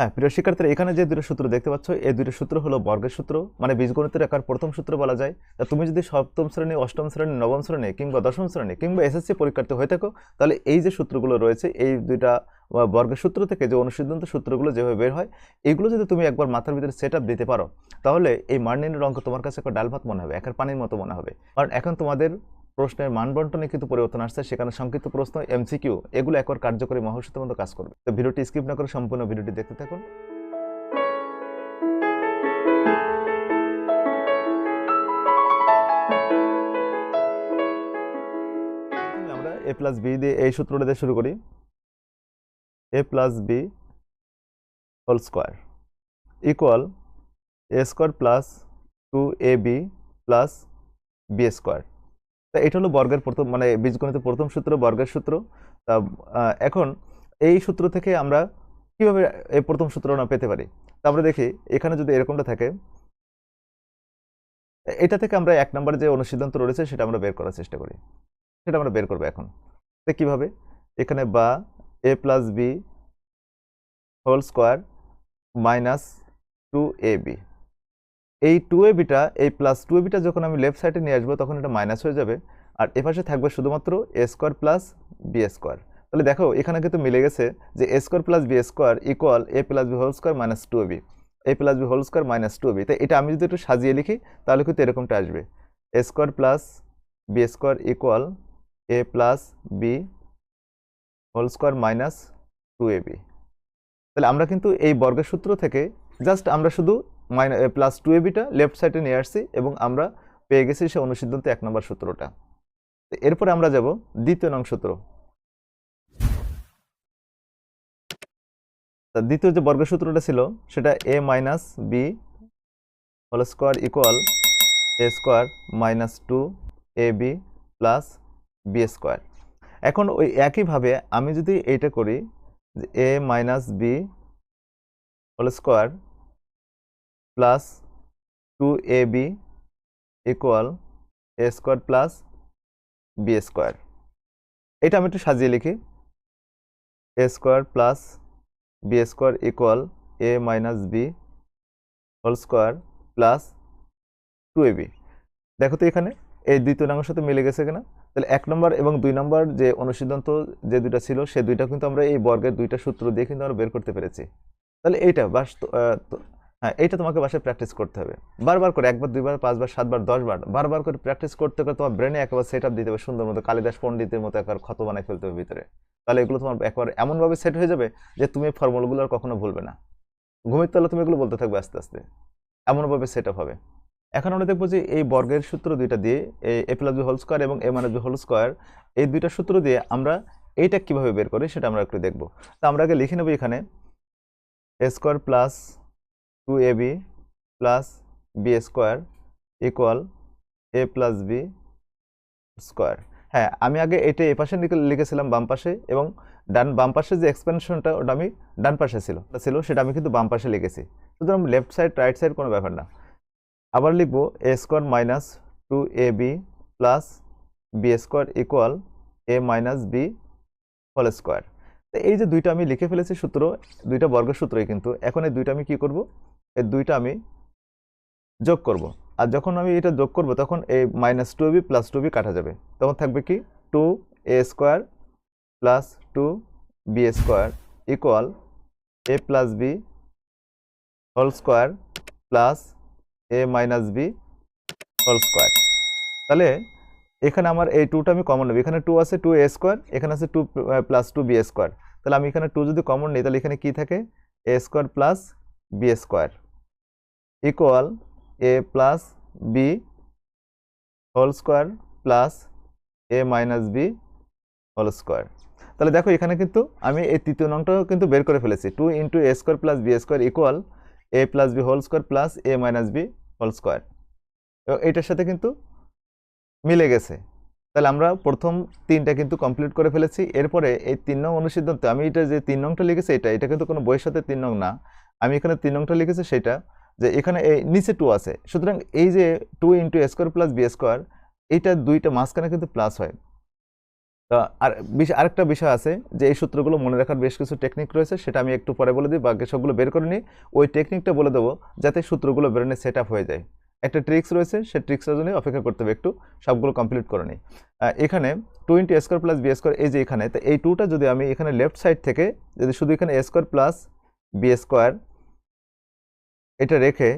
হ্যাঁ প্রিয় শিক্ষার্থীরা, এখানে যে দুটো সূত্র দেখতে পাচ্ছ, এই দুটো সূত্র হলো বর্গের সূত্র মানে বীজগণিতের একার প্রথম সূত্র বলা যায়। তা তুমি যদি সপ্তম শ্রেণি, অষ্টম শ্রেণি, নবম শ্রেণি কিংবা দশম শ্রেণি কিংবা এসএসসি পরীক্ষার্থী হয়ে থাকো, তাহলে এই যে সূত্রগুলো রয়েছে, এই দুইটা বর্গের সূত্র থেকে যে অনুসিদ্ধান্ত সূত্রগুলো যেভাবে বের হয়, এগুলো যদি তুমি একবার মাথার ভিতরে সেট আপ দিতে পারো, তাহলে এই নির্ণয়ের অঙ্ক তোমার কাছে একটা ডাল ভাত মনে হবে, একের পানির মতো মনে হবে। কারণ এখন তোমাদের প্রশ্নের মান বন্টনে কিন্তু পরিবর্তন আসছে, সেখানে সংক্ষিপ্ত প্রশ্ন এমসিকিউ এগুলো একবার কার্যকরী মহাসূত্রের মতো কাজ করবে। তো ভিডিওটি স্কিপ না করে সম্পূর্ণ ভিডিওটি দেখতে থাকুন। আমরা এ প্লাস বি দিয়ে এই সূত্রটা দিয়ে শুরু করি। A plus B whole square equal A square plus two A B plus B square তা এটা হলো বর্গের প্রথম মানে বীজগণিতের প্রথম সূত্র, বর্গের সূত্র। তা এখন এই সূত্র থেকে আমরা কীভাবে এই প্রথম সূত্র সূত্রটা পেতে পারি? তা আমরা দেখি, এখানে যদি এরকমটা থাকে, এটা থেকে আমরা এক নম্বর যে অনুসিদ্ধান্ত রয়েছে সেটা আমরা বের করার চেষ্টা করি। সেটা আমরা বের করব এখন। তো কীভাবে? এখানে বা A plus B whole square minus two A B এই টু এ বিটা এই প্লাস টু এ বিটা যখন আমি লেফট সাইডে নিয়ে আসব, তখন এটা মাইনাস হয়ে যাবে। আর এপাশে থাকবে শুধুমাত্র A square plus B square তাহলে দেখো, এখানে কিন্তু মিলে গেছে যে A square plus B square equal A plus B whole square minus two B A plus B whole square minus two B তো এটা আমি যদি একটু সাজিয়ে লিখি, তাহলে কিন্তু এরকমটা আসবে। A square plus B square equal A plus B whole square minus two A B তাহলে আমরা কিন্তু এই বর্গের সূত্র থেকে জাস্ট আমরা শুধু মাইনা প্লাস টু এ বিটা লেফট সাইডে নিয়ে আসছি এবং আমরা পেয়ে গেছি সে অনুসিদ্ধান্ত এক নম্বর সূত্রটা। এরপরে আমরা যাব দ্বিতীয় নং সূত্র। দ্বিতীয় যে বর্গের সূত্রটা ছিল, সেটা A minus B whole square equal A square minus two A B plus B square এখন ওই একইভাবে আমি যদি এইটা করি, যে A minus B whole square plus two A B equal A square plus B square. এটা আমি একটু সাজিয়ে লিখি। A square plus B square equal A minus B whole square plus two A B. দেখো তো এখানে, এই দ্বিতীয় নামের সাথে মিলে গেছে কিনা? তাহলে এক নম্বর এবং দুই নম্বর যে অনুসিদ্ধান্ত যে দুইটা ছিল, সে দুইটা কিন্তু আমরা এই বর্গের দুইটা সূত্র দিয়ে কিন্তু আমরা বের করতে পেরেছি। তাহলে এইটা বাস হ্যাঁ এইটা তোমাকে বাসায় প্র্যাকটিস করতে হবে। বারবার করে, একবার, দুইবার, পাঁচবার, সাতবার, দশবার, বারবার করে প্র্যাকটিস করতে করে তোমার ব্রেনে একবার সেট আপ দিতে হবে সুন্দর মতো, কালিদাস পণ্ডিতের মতো একবার ক্ষত বানায় ফেলতে হবে ভিতরে। তাহলে এগুলো তোমার একবার এমনভাবে সেট হয়ে যাবে যে তুমি ফর্মুলাগুলো আর কখনো ভুলবে না। ঘুমের তলে তুমি এগুলো বলতে থাকবে আস্তে আস্তে। এমনভাবে সেট আপ হবে। এখন আমরা দেখব যে এই বর্গের সূত্র দুইটা দিয়ে, এই A plus B whole square এবং A minus B whole square এই দুইটা সূত্র দিয়ে আমরা এইটা কীভাবে বের করি সেটা আমরা একটু দেখব। তা আমরা আগে লিখে নেব এখানে A square plus two A B plus B square equal A plus B square হ্যাঁ আমি আগে এটা এ পাশে লিখে- লিখেছিলাম বাম পাশে এবং ডান বাম পাশে যে এক্সপেনশনটা ওটা আমি ডান পাশে ছিল। ছিল, সেটা আমি কিন্তু বাম পাশে লিখেছি। সুতরাং লেফট সাইড রাইট সাইড কোনো ব্যাপার না। আবার লিখব A square minus two A B plus B square equal A minus B whole square এই যে দুইটা আমি লিখে ফেলেছি সূত্র, দুইটা বর্গের সূত্রই কিন্তু। এখন এই দুইটা আমি কি করব? এই দুইটা আমি যোগ করব। আর যখন আমি এটা যোগ করব, তখন এই minus two B plus two B কাটা যাবে। তখন থাকবে কি? Two A square plus two B square equal A plus B whole square plus A minus B whole square তাহলে এখানে আমার এই টুটা আমি কমন নেব। এখানে টু আছে টু এ স্কোয়ার এখানে আছে two plus two B square তাহলে আমি এখানে টু যদি কমন নিই, তাহলে এখানে কি থাকে? A square plus B square equal A plus B whole square plus A minus B whole square তাহলে দেখো এখানে কিন্তু আমি এই তৃতীয় নংটাও কিন্তু বের করে ফেলেছি। Two into A square plus B square equal A plus B whole square plus A minus B whole square এবং এইটার সাথে কিন্তু মিলে গেছে। তাহলে আমরা প্রথম তিনটা কিন্তু কমপ্লিট করে ফেলেছি। এরপরে এই তিন নং অনুসিদ্ধান্ত আমি এটা যে তিন নংটা লিখেছি এটা এটা কিন্তু কোনো বইয়ের সাথে তিন নং না। আমি এখানে তিন নংটা লিখেছি, সেটা যে এখানে এই নিচে টু আছে। সুতরাং এই যে two into square plus B square এইটা দুইটা মাঝখানে কিন্তু প্লাস হয়। আর বিশ- আরেকটা বিষয় আছে যে এই সূত্রগুলো মনে রাখার বেশ কিছু টেকনিক রয়েছে, সেটা আমি একটু পরে বলে দিই, বাকি সবগুলো বের করে নিই। ওই টেকনিকটা বলে দেবো যাতে সূত্রগুলো ব্রেনে সেট আপ হয়ে যায়। একটা ট্রিক্স রয়েছে, সেই ট্রিক্সের জন্য অপেক্ষা করতে হবে একটু, সবগুলো কমপ্লিট করে নিই। এখানে two into square plus B square এই যে এখানে, তো এই টুটা যদি আমি এখানে লেফট সাইড থেকে, যদি শুধু এখানে স্কোয়ার প্লাস বি স্কোয়ার এটা রেখে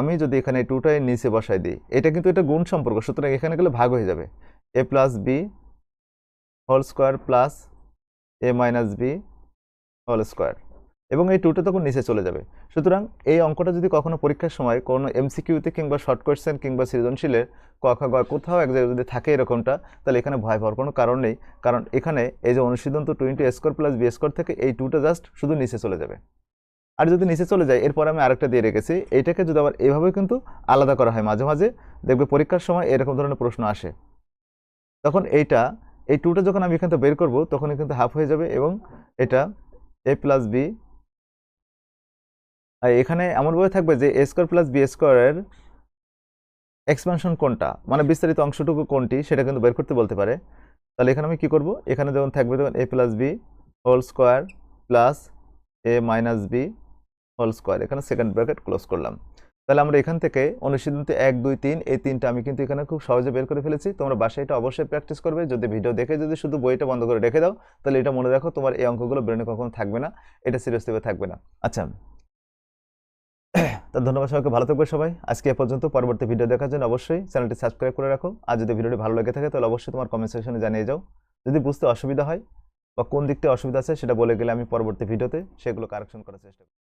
আমি যদি এখানে টুটাই নিচে বসাই দিই, এটা কিন্তু এটা গুণ সম্পর্ক, সুতরাং এখানে গেলে ভাগ হয়ে যাবে। A plus B whole square plus A minus B whole square এবং এই টুটা তখন নিচে চলে যাবে। সুতরাং এই অঙ্কটা যদি কখনো পরীক্ষার সময় কোনো এমসিকিউতে কিংবা শর্ট কোয়েশ্চেন কিংবা সৃজনশীলের ক খ গ কোথাও এক জায়গায় যদি থাকে এরকমটা, তাহলে এখানে ভয় পাওয়ার কোনো কারণ নেই। কারণ এখানে এই যে অনুসিদ্ধান্ত twenty square plus B square থেকে এই টুটা জাস্ট শুধু নিচে চলে যাবে। আর যদি নিচে চলে যায়, এরপর আমি আরেকটা দিয়ে রেখেছি। এইটাকে যদি আবার এইভাবে কিন্তু আলাদা করা হয় মাঝে মাঝে, দেখবে পরীক্ষার সময় এরকম ধরনের প্রশ্ন আসে। তখন এইটা, এই টুটা যখন আমি এখান থেকে বের করব, তখনই কিন্তু হাফ হয়ে যাবে এবং এটা এ প্লাস বি এখানে এমনভাবে থাকবে যে এ স্কোয়ার প্লাস বি স্কোয়ারের এক্সপানশন কোনটা? মানে বিস্তারিত অংশটুকু কোনটি, সেটা কিন্তু বের করতে বলতে পারে। তাহলে এখানে আমি কি করব? এখানে যখন থাকবে তখন A plus B whole square plus A minus B whole square এখানে সেকেন্ড ব্র্যাকেট ক্লোজ করলাম। তাহলে আমরা এখান থেকে অনুসিদ্ধান্ত এক, দুই, তিন, এই তিনটা আমি কিন্তু এখানে খুব সহজে বের করে ফেলেছি। তোমরা বাসায় এটা অবশ্যই প্র্যাকটিস করবে। যদি ভিডিও দেখে যদি শুধু বইটা বন্ধ করে রেখে দাও, তাহলে এটা মনে রাখো তোমার এই অঙ্কগুলো ব্রেনে কখনো থাকবে না। এটা সিরিয়াসলি থাকবে না। আচ্ছা। তো ধন্যবাদ সবাইকে, ভালো থাকবে সবাই। আজকে এ পর্যন্ত, পরবর্তী ভিডিও দেখার জন্য অবশ্যই চ্যানেলটি সাবস্ক্রাইব করে রাখো। আর যদি ভিডিওটি ভালো লেগে থাকে, তাহলে অবশ্যই তোমার কমেন্ট সেকশনে জানিয়ে যাও। যদি বুঝতে অসুবিধা হয় বা কোন দিকটা অসুবিধা আছে, সেটা বলে গেলে আমি পরবর্তী ভিডিওতে সেগুলো কারেকশন করার চেষ্টা করব।